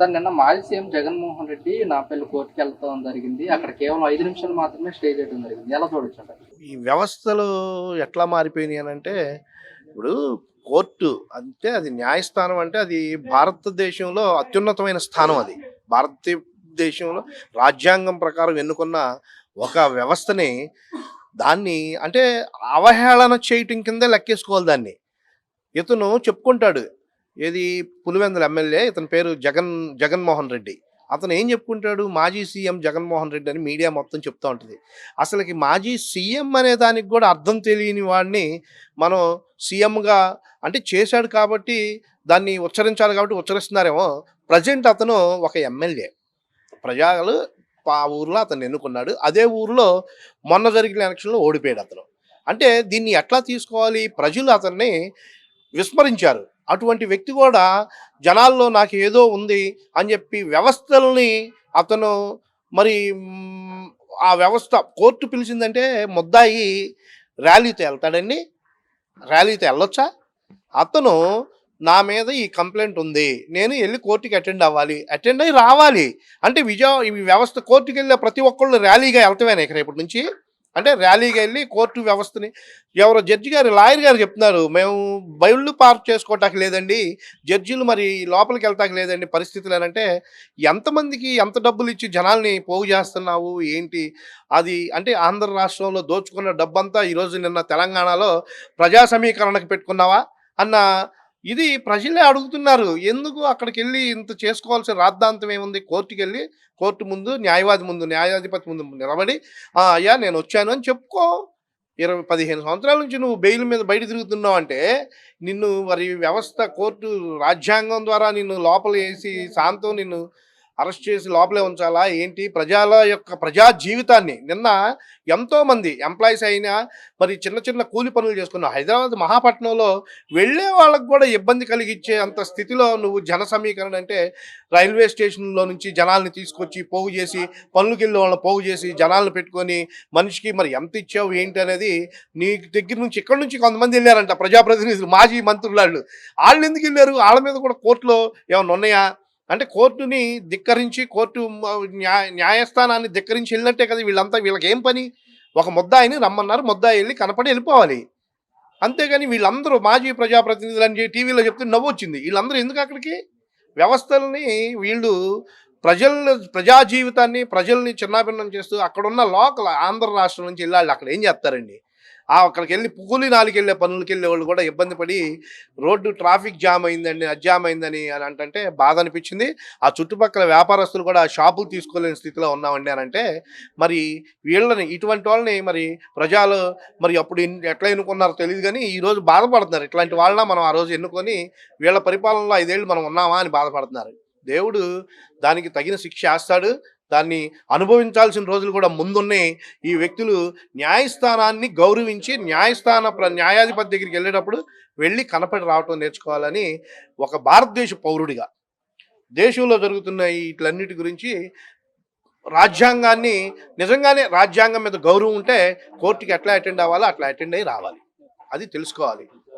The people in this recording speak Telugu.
సార్ నిన్న మాజీ సీఎం జగన్మోహన్ రెడ్డి నా పెళ్ళి కోర్టుకి వెళ్తాం జరిగింది. అక్కడ కేవలం ఐదు నిమిషాలు మాత్రమే స్టే చేయడం జరిగింది. ఎలా చూడొచ్చు ఈ వ్యవస్థలు ఎట్లా మారిపోయినాయి అని అంటే ఇప్పుడు కోర్టు అంటే అది న్యాయస్థానం అంటే అది భారతదేశంలో అత్యున్నతమైన స్థానం అది. భారతదేశంలో రాజ్యాంగం ప్రకారం ఎన్నుకున్న ఒక వ్యవస్థని దాన్ని అంటే అవహేళన చేయటం కింద లెక్కేసుకోవాలి దాన్ని. ఇతను చెప్పుకుంటాడు ఏది పులివెందుల ఎమ్మెల్యే ఇతని పేరు జగన్ జగన్మోహన్ రెడ్డి. అతను ఏం చెప్పుకుంటాడు? మాజీ సీఎం జగన్మోహన్ రెడ్డి అని మీడియా మొత్తం చెప్తూ ఉంటుంది. అసలుకి మాజీ సీఎం అనే దానికి కూడా అర్థం తెలియని వాడిని మనం సీఎంగా అంటే చేశాడు కాబట్టి దాన్ని ఉచ్చరించాలి కాబట్టి ఉచ్చరిస్తున్నారేమో. ప్రజెంట్ అతను ఒక ఎమ్మెల్యే. ప్రజలు ఆ ఊర్లో అతను ఎన్నుకున్నాడు. అదే ఊర్లో మొన్న జరిగిన ఎలక్షన్లో ఓడిపోయాడు అతను. అంటే దీన్ని ఎట్లా తీసుకోవాలి? ప్రజలు అతన్ని విస్మరించారు. అటువంటి వ్యక్తి కూడా జనాల్లో నాకు ఏదో ఉంది అని చెప్పి వ్యవస్థల్ని అతను మరి ఆ వ్యవస్థ కోర్టు పిలిచిందంటే ముద్దాయి ర్యాలీతో వెళ్తాడండి ర్యాలీతో వెళ్ళొచ్చా అతను నా మీద ఈ కంప్లైంట్ ఉంది. నేను వెళ్ళి కోర్టుకి అటెండ్ అవ్వాలి. అటెండ్ అయ్యి రావాలి. అంటే విజయ ఈ వ్యవస్థ కోర్టుకి వెళ్ళే ప్రతి ఒక్కళ్ళు ర్యాలీగా వెళ్తామేనా ఇక్కడ రేపటి నుంచి? అంటే ర్యాలీకి వెళ్ళి కోర్టు వ్యవస్థని ఎవరో జడ్జి గారు లాయర్ గారు చెప్తున్నారు మేము బయళ్ళు పార్క్ చేసుకోవటానికి లేదండి జడ్జిలు మరి లోపలికి వెళ్తాకి లేదండి పరిస్థితులు అంటే ఎంతమందికి ఎంత డబ్బులు ఇచ్చి జనాల్ని పోగు చేస్తున్నావు? ఏంటి? అది అంటే ఆంధ్ర రాష్ట్రంలో దోచుకున్న డబ్బంతా ఈరోజు నిన్న తెలంగాణలో ప్రజా సమీకరణకు పెట్టుకున్నావా? అన్న ఇది ప్రజలే అడుగుతున్నారు ఎందుకు అక్కడికి వెళ్ళి ఇంత చేసుకోవాల్సిన రాద్ధాంతం ఏముంది? కోర్టుకి వెళ్ళి కోర్టు ముందు న్యాయవాది ముందు న్యాయాధిపతి ముందు నిలబడి "ఆ, అయ్యా నేను వచ్చాను అని చెప్పుకో. ఇరవై పదిహేను సంవత్సరాల నుంచి నువ్వు బెయిల్ మీద బయట తిరుగుతున్నావు అంటే నిన్ను మరి వ్యవస్థ కోర్టు రాజ్యాంగం ద్వారా నిన్ను లోపల వేసి శాంతం నిన్ను అరెస్ట్ చేసి లోపలే ఉంచాలా? ఏంటి? ప్రజల యొక్క ప్రజా జీవితాన్ని. నిన్న ఎంతో మంది ఎంప్లాయీస్ అయినా మరి చిన్న చిన్న కూలి పనులు చేసుకున్న హైదరాబాద్ మహాపట్నంలో వెళ్ళే వాళ్ళకు కూడా ఇబ్బంది కలిగించే అంత స్థితిలో నువ్వు జన సమీకరణ అంటే రైల్వే స్టేషన్లో నుంచి జనాల్ని తీసుకొచ్చి పోగు చేసి పనులకి వెళ్ళే వాళ్ళని పోగు చేసి జనాలను పెట్టుకొని మనిషికి మరి ఎంత ఇచ్చావు ఏంటి అనేది నీ దగ్గర నుంచి ఇక్కడ నుంచి కొంతమంది వెళ్ళారంట ప్రజాప్రతినిధులు మాజీ మంత్రులు వాళ్ళు. వాళ్ళు ఎందుకు వెళ్ళారు? వాళ్ళ మీద కూడా కోర్టులో ఏమైనా ఉన్నాయా? అంటే కోర్టుని ధిక్కరించి కోర్టు న్యాయ న్యాయస్థానాన్ని ధిక్కరించి వెళ్ళినట్టే కదా వీళ్ళంతా వీళ్ళకి ఏం పని? ఒక ముద్దాయిని రమ్మన్నారు ముద్దాయి వెళ్ళి కనపడి వెళ్ళిపోవాలి. అంతేగాని వీళ్ళందరూ మాజీ ప్రజాప్రతినిధులు అని చెప్పి టీవీలో చెప్తే నవ్వు వచ్చింది. వీళ్ళందరూ ఎందుకు అక్కడికి? వ్యవస్థల్ని వీళ్ళు ప్రజల ప్రజా జీవితాన్ని ప్రజల్ని చిన్నాభిన్నం చేస్తూ అక్కడున్న లోకల్ ఆంధ్ర రాష్ట్రం నుంచి వెళ్ళాలి అక్కడ ఏం చేస్తారండి? ఆ అక్కడికి వెళ్ళి కూలి నాలుగు వెళ్ళే పనులకి వెళ్ళే వాళ్ళు కూడా ఇబ్బంది పడి రోడ్డు ట్రాఫిక్ జామ్ అయిందండి అది జామ్ అయిందని అని అంటే బాధ అనిపించింది. ఆ చుట్టుపక్కల వ్యాపారస్తులు కూడా షాపులు తీసుకోలేని స్థితిలో ఉన్నామండి అని అంటే మరి వీళ్ళని ఇటువంటి వాళ్ళని మరి ప్రజలు మరి అప్పుడు ఎట్లా ఎన్నుకున్నారో తెలియదు కానీ ఈరోజు బాధపడుతున్నారు. ఇట్లాంటి వాళ్ళ మనం ఆ రోజు ఎన్నుకొని వీళ్ళ పరిపాలనలో ఐదేళ్ళు మనం ఉన్నామా అని బాధపడుతున్నారు. దేవుడు దానికి తగిన శిక్ష వేస్తాడు. దాన్ని అనుభవించాల్సిన రోజులు కూడా ముందున్నాయి. ఈ వ్యక్తులు న్యాయస్థానాన్ని గౌరవించి న్యాయస్థాన ప్ర న్యాయాధిపతి దగ్గరికి వెళ్ళేటప్పుడు వెళ్ళి కనపడి రావటం నేర్చుకోవాలని ఒక భారతదేశ పౌరుడిగా దేశంలో జరుగుతున్న వీటిలన్నిటి గురించి రాజ్యాంగాన్ని నిజంగానే రాజ్యాంగం మీద గౌరవం ఉంటే కోర్టుకి ఎట్లా అటెండ్ అవ్వాలో అట్లా అటెండ్ అయ్యి రావాలి. అది తెలుసుకోవాలి.